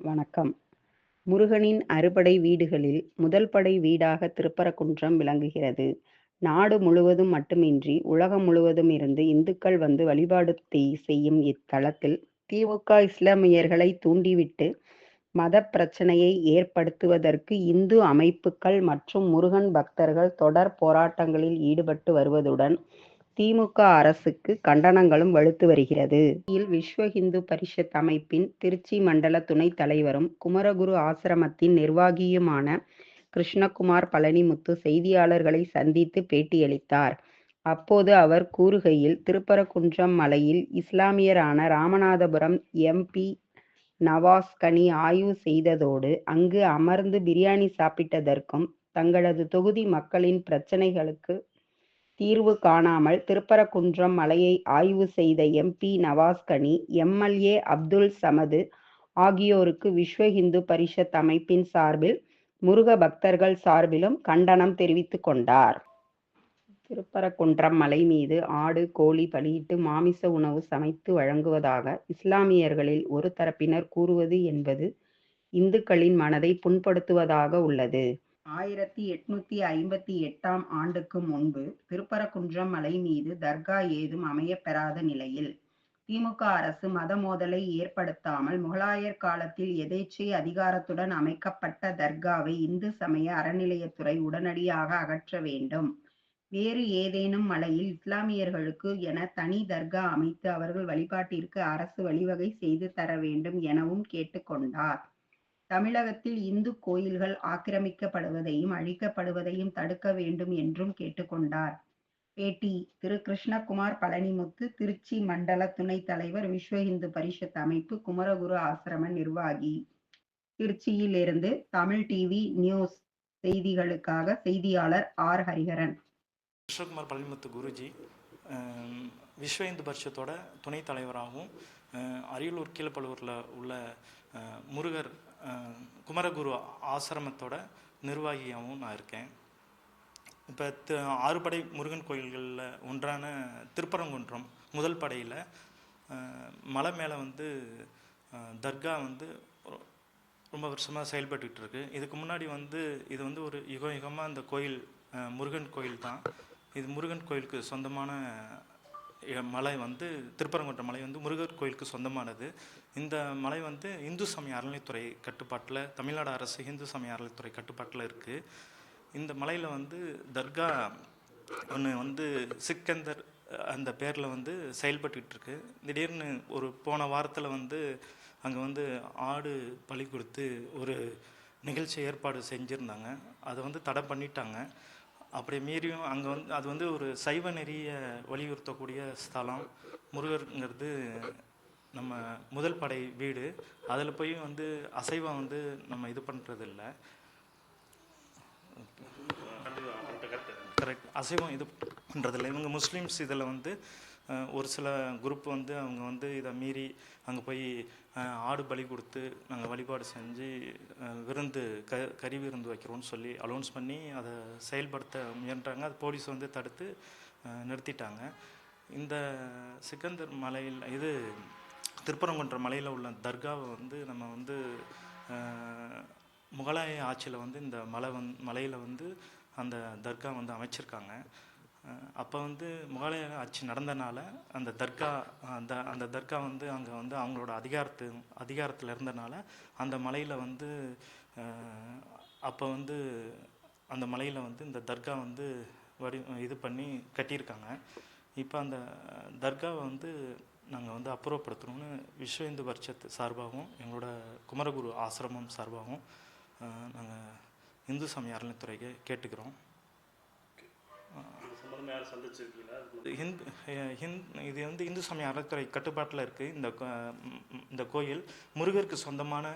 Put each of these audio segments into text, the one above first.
வணக்கம் முருகனின் அறுபடை வீடுகளில் முதல் படை வீடாக திருப்பரங்குன்றம் விளங்குகிறது. நாடு முழுவதும் மட்டுமின்றி உலகம் முழுவதும் இருந்து இந்துக்கள் வந்து வழிபாடு செய்யும் இத்தலத்தில் திமுக இஸ்லாமியர்களை தூண்டிவிட்டு மதப் பிரச்சனையை ஏற்படுத்துவதற்கு இந்து அமைப்புக்கள் மற்றும் முருகன் பக்தர்கள் தொடர் போராட்டங்களில் ஈடுபட்டு வருவதுடன் திமுக அரசுக்கு கண்டனங்களும் வலுத்து வருகிறது. விஸ்வ இந்து பரிஷத் அமைப்பின் திருச்சி மண்டல துணைத் தலைவரும் குமரகுரு ஆசிரமத்தின் நிர்வாகியுமான கிருஷ்ணகுமார் பழனிமுத்து செய்தியாளர்களை சந்தித்து பேட்டியளித்தார். அப்போது அவர் கூறுகையில் திருப்பரங்குன்றம் மலையில் இஸ்லாமியரான ராமநாதபுரம் எம்பி நவாஸ் கனி ஆய்வு செய்ததோடு அங்கு அமர்ந்து பிரியாணி சாப்பிட்டதற்கும் தங்களது தொகுதி மக்களின் பிரச்சனைகளுக்கு தீர்வு காணாமல் திருப்பரங்குன்றம் மலையை ஆய்வு செய்த எம்பி நவாஸ்கனி எம்எல்ஏ அப்துல் சமது ஆகியோருக்கு விஸ்வ இந்து பரிஷத் அமைப்பின் சார்பில் முருக பக்தர்கள் சார்பிலும் கண்டனம் தெரிவித்துக் கொண்டார். திருப்பரங்குன்றம் மலை மீது ஆடு கோழி பலியிட்டு மாமிச உணவு சமைத்து வழங்குவதாக இஸ்லாமியர்களில் ஒரு தரப்பினர் கூறுவது என்பது இந்துக்களின் மனதை புண்படுத்துவதாக உள்ளது. ஆயிரத்தி எட்நூத்தி ஐம்பத்தி எட்டாம் ஆண்டுக்கு முன்பு திருப்பரங்குன்றம் மலை மீது தர்கா ஏதும் அமையப்பெறாத நிலையில் திமுக அரசு மத மோதலை ஏற்படுத்தாமல் முகலாயர் காலத்தில் எதேச்சை அதிகாரத்துடன் அமைக்கப்பட்ட தர்காவை இந்து சமய அறநிலையத்துறை உடனடியாக அகற்ற வேண்டும். வேறு ஏதேனும் மலையில் இஸ்லாமியர்களுக்கு என தனி தர்கா அமைத்து அவர்கள் வழிபாட்டிற்கு அரசு வழிவகை செய்து தர வேண்டும் எனவும் கேட்டுக்கொண்டார் தமிழகத்தில் இந்து கோயில்கள் ஆக்கிரமிக்கப்படுவதையும் அழிக்கப்படுவதையும் தடுக்க வேண்டும் என்றும் கேட்டுக்கொண்டார் பேட்டி திரு. கிருஷ்ணகுமார் பழனிமுத்து திருச்சி மண்டல துணைத் தலைவர் விஸ்வ இந்து பரிஷத் அமைப்பு குமரகுரு ஆசிரம நிர்வாகி திருச்சியிலிருந்து தமிழ் டிவி நியூஸ் செய்திகளுக்காக செய்தியாளர் ஆர். ஹரிஹரன். கிருஷ்ணகுமார் பழனிமுத்து குருஜி விஸ்வ இந்து பரிஷத்தோட துணைத் தலைவராகவும் அரியலூர் கீழப்பழுவூரில் உள்ள முருகர் குமரகுரு ஆசிரமத்தோட நிர்வாகியாகவும் நான் இருக்கேன். இப்போ ஆறுபடை முருகன் கோயில்களில் ஒன்றான திருப்பரங்குன்றம் முதல் படையில் மலை மேலே வந்து தர்கா வந்து ரொம்ப வருஷமாக செயல்பட்டுக்கிட்டு இருக்கு இதுக்கு முன்னாடி வந்து இது வந்து ஒரு யுக யுகமாக அந்த கோயில் முருகன் கோயில் தான் இது முருகன் கோயிலுக்கு சொந்தமான மலை வந்து திருப்பரங்குன்ற மலை வந்து முருகர் கோயிலுக்கு சொந்தமானது. இந்த மலை வந்து இந்து சமய அறநிலைத்துறை கட்டுப்பாட்டில் தமிழ்நாடு அரசு இந்து சமய அறநிலைத்துறை கட்டுப்பாட்டில் இருக்குது இந்த மலையில் வந்து தர்கா ஒன்று வந்து சிக்கந்தர் அந்த பேரில் வந்து செயல்பட்டுக்கிட்டு இருக்கு திடீர்னு ஒரு போன வாரத்தில் வந்து அங்கே வந்து ஆடு பலி கொடுத்து ஒரு நிகழ்ச்சி ஏற்பாடு செஞ்சுருந்தாங்க. அதை வந்து தடை பண்ணிட்டாங்க. அப்படி மீறியும் அங்கே வந்து அது வந்து ஒரு சைவ நெறியை வலியுறுத்தக்கூடிய ஸ்தலம். முருகருங்கிறது நம்ம முதல் படை வீடு. அதில் போய் வந்து அசைவம் வந்து நம்ம இது பண்ணுறது இல்லை கரெக்ட். அசைவம் இது பண்ணுறதில்ல இவங்க முஸ்லீம்ஸ் இதில் வந்து ஒரு சில குரூப் வந்து அவங்க வந்து இதை மீறி அங்கே போய் ஆடு பலி கொடுத்து நாங்கள் வழிபாடு செஞ்சு விருந்து க கறி விருந்து வைக்கிறோன்னு சொல்லி அலௌன்ஸ் பண்ணி அதை செயல்படுத்த முயன்றாங்க. அது போலீஸ் வந்து தடுத்து நிறுத்திட்டாங்க. இந்த சிக்கந்தர் மலையில் இது திருப்பரங்குன்ற மலையில் உள்ள தர்காவை வந்து நம்ம வந்து முகலாய ஆட்சியில் வந்து இந்த மலை வந் மலையில் வந்து அந்த தர்கா வந்து அமைச்சிருக்காங்க. அப்போ வந்து முகலாய ஆட்சி நடந்தனால அந்த தர்கா அந்த அந்த தர்கா வந்து அங்கே வந்து அவங்களோட அதிகாரத்து அதிகாரத்தில் இருந்தனால அந்த மலையில் வந்து அப்போ வந்து அந்த மலையில் வந்து இந்த தர்கா வந்து வடி இது பண்ணி கட்டியிருக்காங்க. இப்போ அந்த தர்காவை வந்து நாங்கள் வந்து அப்புறப்படுத்தணும்னு விஸ்வ இந்து பரிஷத் சார்பாகவும் எங்களோட குமரகுரு ஆசிரமம் சார்பாகவும் நாங்கள் இந்து சமய அறநிலைத்துறைக்கு கேட்டுக்கிறோம். ஹிந்து ஹிந்த் இது வந்து இந்து சமய அறத்துறை கட்டுப்பாட்டில் இருக்குது இந்த இந்த கோயில் முருகருக்கு சொந்தமான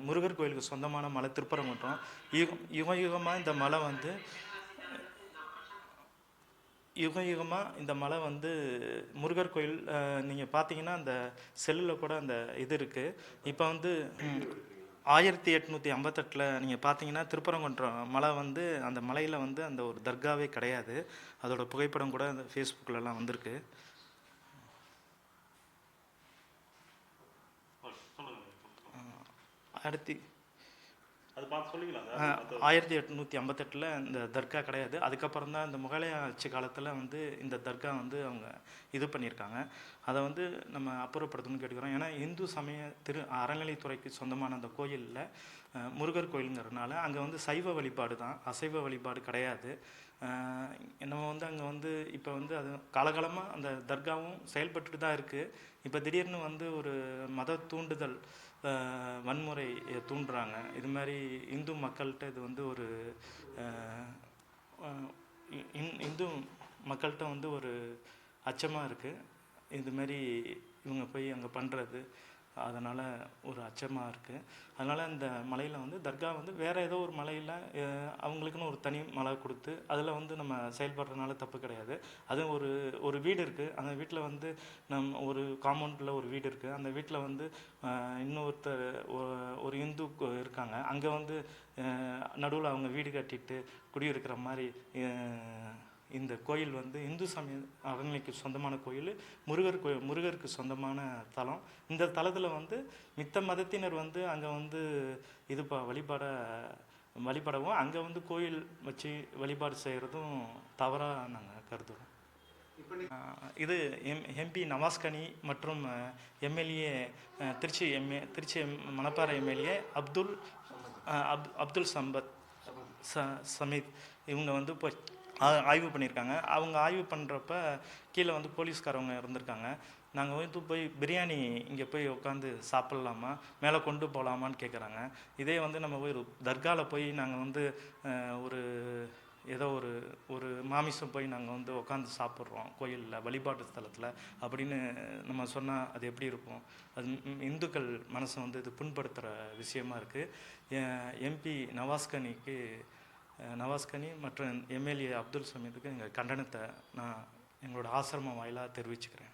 முருகர் கோயிலுக்கு சொந்தமான மலை திருப்பரங்குன்றம் யுகம் யுக யுகமாக இந்த மலை வந்து யுக யுகமாக இந்த மலை வந்து முருகர் கோயில் நீங்கள் பார்த்தீங்கன்னா அந்த செல்லில் கூட அந்த இது இருக்குது இப்போ வந்து ஆயிரத்தி எட்நூற்றி ஐம்பத்தெட்டில் நீங்கள் பார்த்தீங்கன்னா திருப்பரங்குன்றம் மலை வந்து அந்த மலையில் வந்து அந்த ஒரு தர்காவே கிடையாது. அதோட புகைப்படம் கூட அந்த ஃபேஸ்புக்கிலலாம் வந்திருக்கு. ஆயிரத்தி ஆயிரத்தி எட்நூற்றி ஐம்பத்தெட்டில் இந்த தர்கா கிடையாது. அதுக்கப்புறம் தான் இந்த முகலாய ஆட்சி காலத்தில் வந்து இந்த தர்கா வந்து அவங்க இது பண்ணியிருக்காங்க. அதை வந்து நம்ம அப்புறப்படுத்தணும்னு கேட்டுக்கிறோம். ஏன்னா இந்து சமய திரு அறநிலைத்துறைக்கு சொந்தமான அந்த கோயிலில் முருகர் கோயிலுங்கிறதுனால அங்கே வந்து சைவ வழிபாடு தான். அசைவ வழிபாடு கிடையாது. நம்ம வந்து அங்கே வந்து இப்போ வந்து அது காலகாலமாக அந்த தர்காவும் செயல்பட்டுட்டு தான் இருக்குது இப்போ திடீர்னு வந்து ஒரு மத தூண்டுதல் வன்முறை தூண்டுறாங்க. இது மாதிரி இந்து மக்கள்கிட்ட இது வந்து ஒரு இந்- இந்து மக்கள்கிட்ட வந்து ஒரு அச்சமாக இருக்குது இது மாதிரி இவங்க போய் அங்கே பண்ணுறது அதனால் ஒரு அச்சமாக இருக்குது அதனால் அந்த மலையில் வந்து தர்கா வந்து வேறு ஏதோ ஒரு மலையில் அவங்களுக்குன்னு ஒரு தனி மலை கொடுத்து அதில் வந்து நம்ம செயல்படுறதுனால தப்பு கிடையாது. அது ஒரு ஒரு வீடு இருக்குது அந்த வீட்டில் வந்து நம் ஒரு காம்பவுண்டில் ஒரு வீடு இருக்குது அந்த வீட்டில் வந்து இன்னொருத்தர் ஒரு இந்து இருக்காங்க. அங்கே வந்து நடுவில் அவங்க வீடு கட்டிட்டு குடியிருக்கிற மாதிரி இந்த கோயில் வந்து இந்து சமய அறநிலைக்கு சொந்தமான கோயில் முருகர் கோ முருகருக்கு சொந்தமான தலம். இந்த தலத்தில் வந்து மித்த மதத்தினர் வந்து அங்கே வந்து இது ப வழிபாட வழிபடவும் அங்கே வந்து கோயில் வச்சு வழிபாடு செய்கிறதும் தவறாக நாங்கள் கருதுகிறோம் இது எம் எம்பி நவாஸ்கனி மற்றும் MLA Tiruchi MA Tiruchi M Manapparai MLA Abdul அப் அப்துல் சம்பத் ச சமீத். இவங்க வந்து போய் ஆய்வு பண்ணியிருக்காங்க. அவங்க ஆய்வு பண்ணுறப்ப கீழே வந்து போலீஸ்காரவங்க இருந்திருக்காங்க. நாங்கள் வந்து போய் பிரியாணி இங்கே போய் உட்காந்து சாப்பிட்லாமா? மேலே கொண்டு போகலாமான்னு கேட்குறாங்க இதே வந்து நம்ம போய் ஒரு தர்காவில் போய் நாங்கள் வந்து ஒரு ஏதோ ஒரு ஒரு மாமிசம் போய் நாங்கள் வந்து உட்காந்து சாப்பிட்றோம் கோயிலில் வழிபாட்டு ஸ்தலத்தில் அப்படின்னு நம்ம சொன்னால் அது எப்படி இருக்கும்? அது இந்துக்கள் மனசை வந்து இது புண்படுத்துகிற விஷயமா இருக்குது எம்பி நவாஸ்கனிக்கு நவாஸ்கனி மற்றும் எம்எல்ஏ அப்துல் சமீதுக்கு எங்கள் கண்டனத்தை நான் எங்களோட ஆசிரமம் வாயிலாக தெரிவிச்சுக்கிறேன்.